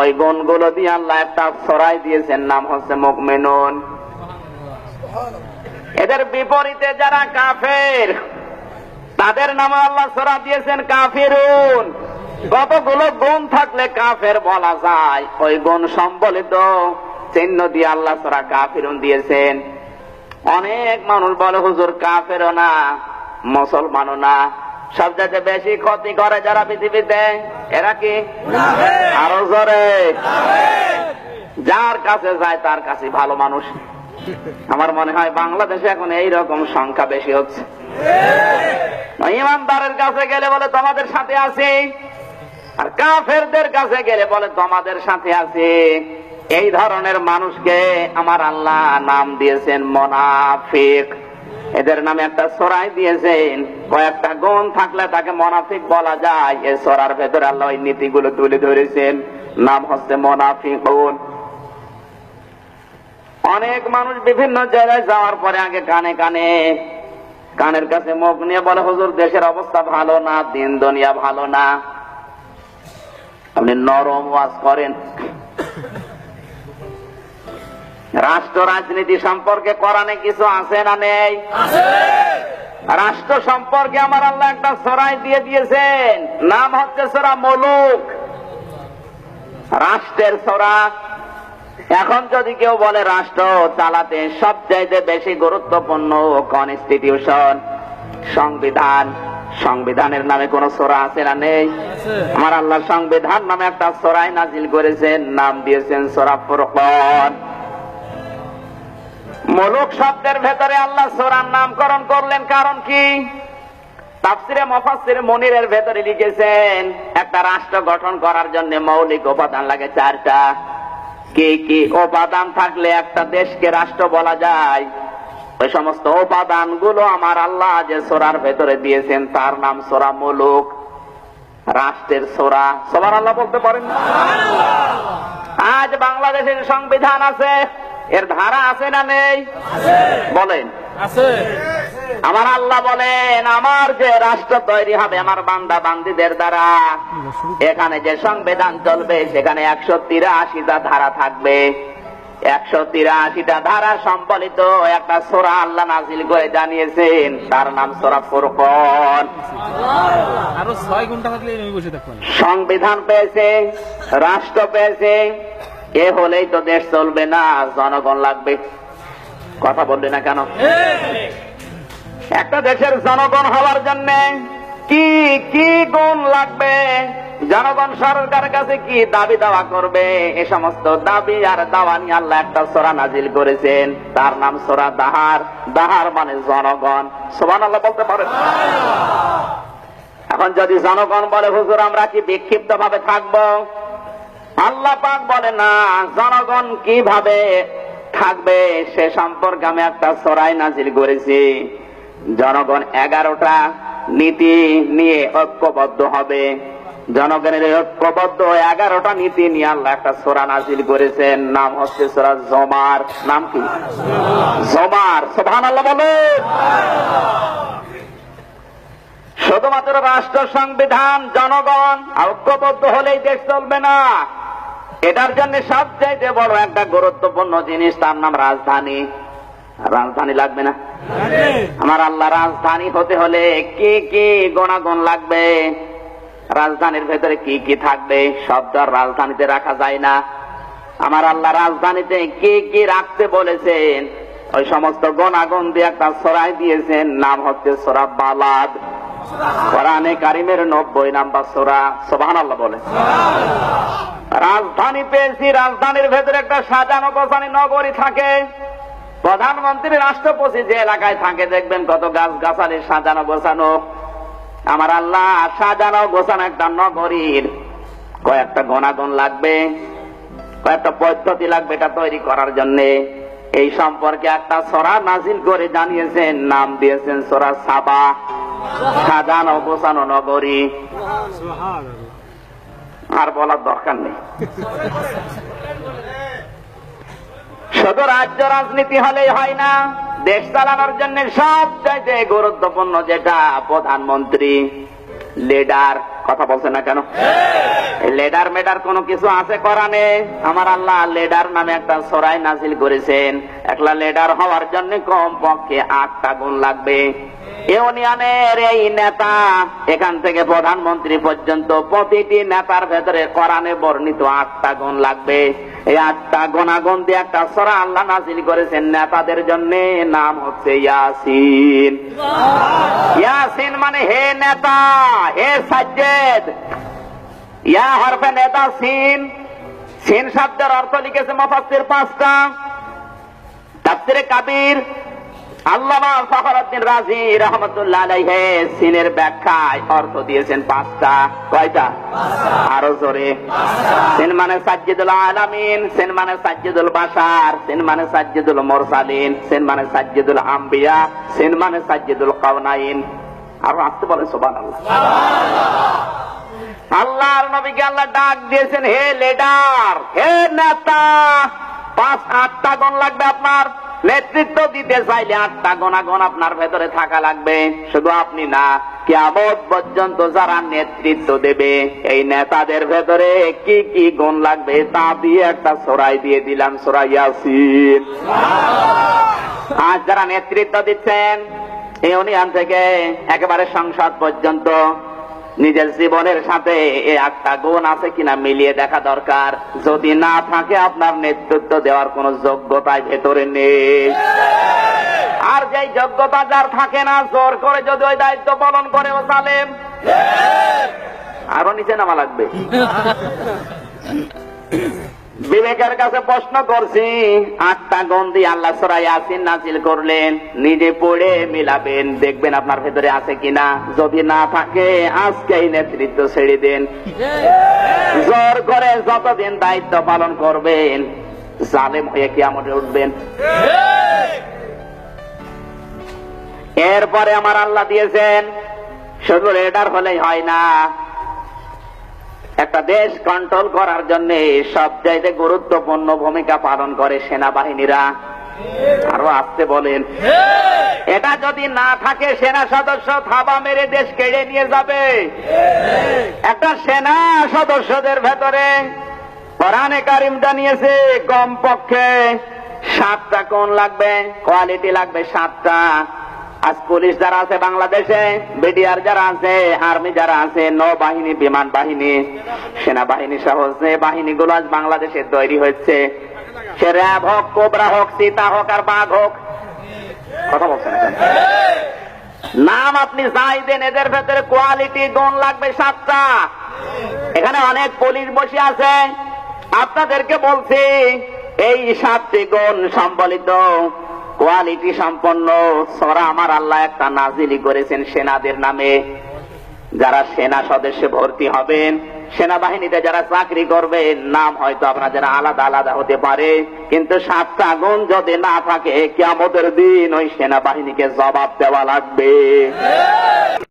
ওই গুণগুলো দিয়ে আল্লাহ একটা ছড়াই দিয়েছেন, নাম হচ্ছে মুকমিনুন এদের বিপরীতে যারা কাফের, তাদের নামে আল্লাহ সরা দিয়েছেন কাফিরুন। কতগুলো গুণ থাকলে কাফের বলা যায়? ওই গুণ সম্বলিত চিহ্ন দিয়ে আল্লাহ সরা কাফিরুন দিয়েছেন। অনেক মানুষ বলে, হুজুর, কাফেরও না, মুসলমানও না। সবচেয়ে বেশি ক্ষতি করে যারা পৃথিবীতে, এরা কি? আরও জোরে। যার কাছে যায়, তার কাছে ভালো মানুষ। আমার মনে হয় বাংলাদেশে এখন এই রকম সংখ্যা বেশি হচ্ছে। ইমানদারের কাছে গেলে বলে, তোমাদের সাথে আছি। আর কাফেরদের কাছে গেলে বলে, তোমাদের সাথে আছি। এই ধরনের মানুষকে আমার আল্লাহ নাম দিয়েছেন মোনাফিক। এদের নামে একটা সরাই দিয়েছেন। কয়েকটা গুণ থাকলে তাকে মোনাফিক বলা যায়। এই সরার ভেতরে আল্লাহ ওই নীতিগুলো তুলে ধরেছেন। নাম হচ্ছে মোনাফিক গুণ অনেক মানুষ বিভিন্ন জায়গায় যাওয়ার পরে আগে কানে কানে, কানের কাছে মুখ নিয়ে বলে, হুজুর, দেশের অবস্থা ভালো না, দিন দুনিয়া ভালো না। আপনি নরম ওয়াজ করেন। রাষ্ট্র রাজনীতি সম্পর্কে কোরআনে কিছু আছে না নেই? রাষ্ট্র সম্পর্কে আমার আল্লাহ একটা সরাই দিয়ে দিয়েছেন। নাম হচ্ছে সরা মলুক। রাষ্ট্রের সরা। এখন যদি কেউ বলে রাষ্ট্র চালাতে সবচাইতে বেশি গুরুত্বপূর্ণ কনস্টিটিউশন সংবিধান সংবিধানের নামে কোন সোরা আছে না নেই? আমার আল্লাহ সংবিধান নামে একটা সোরাই নাজিল করেছেন নাম দিয়েছেন সোরা ফুরকন। মলুক শব্দের ভেতরে আল্লাহ সোরার নামকরণ করলেন কারণ কি? তাফসিরে মফাসির মনিরের ভেতরে লিখেছেন একটা রাষ্ট্র গঠন করার জন্য মৌলিক উপাদান লাগে চারটা। কি কি উপাদান থাকলে একটা দেশকে রাষ্ট্র বলা যায়? ওই সমস্ত উপাদানগুলো আমার আল্লাহ যে সোরার ভেতরে দিয়েছেন তার নাম সোরা মুলুক। রাষ্ট্রের সোরা। সবার আল্লাহ বলতে পারেন আজ বাংলাদেশের সংবিধান আছে। এর ধারা আছে না নেই? বলেন। আমার আল্লাহ বলেন আমার যে রাষ্ট্র তৈরি হবে আমার বান্দা বান্দিদের দ্বারা এখানে যে সংবিধান চলবে সেখানে একশো তিরাশিটা ধারা থাকবে। একশো তিরাশিটা ধারা সম্বলিত একটা সোরা আল্লাহ নাজিল করে জানিয়েছেন। তার নাম সোরা ফুরকন। সংবিধান পেয়েছে রাষ্ট্র পেয়েছে এ হলেই তো দেশ চলবে না জনগণ লাগবে। কথা বলবে না কেন? একটা দেশের জনগণ হওয়ার জন্য কি কি গুণ লাগবে? জনগণ সরকারের কাছে কি দাবি দাওয়া করবে? এ সমস্ত দাবি আর দাওয়া নিয়ে আল্লাহ একটা সোরা নাজিল করেছেন। তার নাম সোরা দাহার। দাহার মানে জনগণ। সোবান আল্লাহ বলতে পারেন? এখন যদি জনগণ বলে হুজুর আমরা কি বিক্ষিপ্ত ভাবে থাকব? আল্লাহ পাক বলে, না, জনগণ কীভাবে থাকবে সে সম্পর্কে আমি একটা সরাই নাজিল করেছি। জনগণ এগারোটা নীতি নিয়ে ঐক্যবদ্ধ হবে। জনগণের ঐক্যবদ্ধ এগারোটা নীতি নিয়ে আল্লাহ একটা সোরা নাজিল করেছেন। নাম হচ্ছে সোরা জমার। নাম কি? জমার। সোভান আল্লাহ বলে। শুধুমাত্র রাষ্ট্র সংবিধান, জনগণ ঐক্যবদ্ধ হলেই দেশ চলবে না। এটার জন্য সবচাইতে বড় একটা গুরুত্বপূর্ণ জিনিস, তার নাম রাজধানী। রাজধানী লাগবে না? আমার আল্লাহ রাজধানী হতে হলে কি কি গুণাগুণ লাগবে? রাজধানীর ভেতরে কি কি থাকবে? শব্দ আর রাজধানীতে রাখা যায় না। আমার আল্লাহ রাজধানীতে কি কি রাখতে বলেছেন? ওই সমস্ত গুণাগুণ দিয়ে একটা সরাই দিয়েছেন, নাম হচ্ছে সোরা বালাদ। কারিমের নব্বই নাম্বার সোরা সোভান আল্লাহ বলে। রাজধানী পেয়েছি, রাজধানীর ভেতরে একটা সাজানো গোছানি নগরী থাকে। প্রধানমন্ত্রী, রাষ্ট্রপতি যে এলাকায় থাকে, দেখবেন কত গাছ গাছালি সাজানো গোছানো। আমার আল্লাহ, সাজানো গোছানো একটা নগরীর কয়েকটা গণাগুণ লাগবে, কয়েকটা পদ্ধতি লাগবে এটা তৈরি করার জন্য। এই সম্পর্কে একটা সরা নাজিল করে জানিয়েছেন, নাম দিয়েছেন সরা সাবা, সাজানো গোছানো নগরী। আর বলার দরকার নেই। শুধু রাজ্য রাজনীতি হলেই হয় না, দেশ চালানোর জন্য সবচাইতে গুরুত্বপূর্ণ যেটা প্রধানমন্ত্রী লিডার কথা বলছে না কেন? লেডার মেডার কোনো কিছু আছে কোরআনে আমার আল্লাহ লেডার নামে একটা সরাই নাজিল করেছেন। একলা লেডার হওয়ার জন্য কম পক্ষে আটটা গুণ লাগবে। ইউনিয়নের এই নেতা, এখান থেকে প্রধানমন্ত্রী পর্যন্ত প্রতিটি নেতার ভেতরে কোরআনে বর্ণিত আটটা গুণ লাগবে। এই আটটা গুণাগুণ দিয়ে একটা সরা আল্লাহ নাজিল করেছেন নেতাদের জন্য, নাম হচ্ছে ইয়াসিন। ইয়াসিন মানে হে নেতা, হে সাজ্জেদ। ইয়া হরফে নেতা, সিন। সিন শব্দের অর্থ লিখেছে মফাস্তির পাঁচটা। তাফসিরে কাবির। আল্লামা ফখরুদ্দিন রাজি রহমতুল্লাহ আলাইহে সিনের ব্যাখ্যায় অর্থ দিয়েছেন পাঁচটা। কয়টা? আরও জোরে। সিন মানে সাজ্জিদুল আলামিন সিন মানে সাজ্জিদুল বাশার সিন মানে সাজ্জিদুল মুরসালিন সিন মানে সাজ্জিদুল আম্বিয়া সিন মানে সাজ্জিদুল কাউনাইন আর আসতে বলেন সুবহানাল্লাহ। আল্লাহর নবীকে আল্লাহ ডাক দিয়েছেন হে লিডার হে নেতা পাঁচ আটটা গণ লাগবে আপনার। নেতৃত্ব দিতে চাইলে আটটা গণাগণ আপনার ভেতরে থাকা লাগবে। শুধু আপনি না কেমন পর্যন্ত যারা নেতৃত্ব দেবে, এই নেতাদের ভেতরে কি কি গুণ লাগবে তা দিয়ে একটা সরাই দিয়ে দিলাম, সরাই আজ যারা নেতৃত্ব দিচ্ছেন ইউনিয়ন থেকে একেবারে সংসদ পর্যন্ত নিজের জীবনের সাথে এই আটটা গুণ আছে কিনা মিলিয়ে দেখা দরকার। যদি না থাকে, আপনার নেতৃত্ব দেওয়ার কোন যোগ্যতায় ভেতরে নেই। আর যেই যোগ্যতা যার থাকে না, জোর করে যদি ওই দায়িত্ব পালন করে, ও সালেম আরও নিচে নামা লাগবে। বিবেকের কাছে প্রশ্ন করছি, আটটা গন্দি আল্লাহ সরাই আসিন নাজিল করলেন, নিজে পড়ে মিলাবেন, দেখবেন আপনার ভেতরে আছে কিনা। যদি না থাকে, আজকেই নেতৃত্ব ছেড়ে দেন। জোর করে যতদিন দায়িত্ব পালন করবেন, জালেম হয়ে কিয়ামতে উঠবেন। এরপরে আমার আল্লাহ দিয়েছেন, শুধু রেডার হলেই হয় না একটা দেশ কন্ট্রোল করার জন্য সবচাইতে গুরুত্বপূর্ণ ভূমিকা পালন করে সেনাবাহিনীরা। আরও আসতে বলেন। এটা যদি না থাকে, সেনা সদস্য থাবা মেরে দেশ কেড়ে নিয়ে যাবে। একটা সেনা সদস্যদের ভেতরে কোরআনে কারিমটা নিয়েছে কম পক্ষে সাতটা কোন লাগবে, কোয়ালিটি লাগবে সাতটা। আজ পুলিশ যারা আছে বাংলাদেশে, বিডিআর যারা আছে, আর্মি যারা আছে, নৌবাহিনী, বিমান বাহিনী, সেনাবাহিনী সহ যে বাহিনীগুলো আজ বাংলাদেশে তৈরি হচ্ছে সে র্যাব হোক, কোবরা হোক, সীতা হোক আর বাঘ হোক, কথা বলছেন? নাম আপনি যাই দেন, এদের ভেতরে কোয়ালিটি গুণ লাগবে সাতটা এখানে অনেক পুলিশ বসে আছে আপনাদেরকে বলছি, এই সাতটি গুণ সম্বলিত কোয়ালিটি সম্পন্ন সরা আমার আল্লাহ একটা নাজিলি করেছেন সেনাদের নামে। যারা সেনা সদস্যে ভর্তি হবেন, সেনাবাহিনীতে যারা চাকরি করবেন, নাম হয়তো আপনাদের আলাদা আলাদা হতে পারে। কিন্তু সাতটা গুণ যদি না থাকে কেমতের দিন ওই সেনাবাহিনীকে জবাব দেওয়া লাগবে।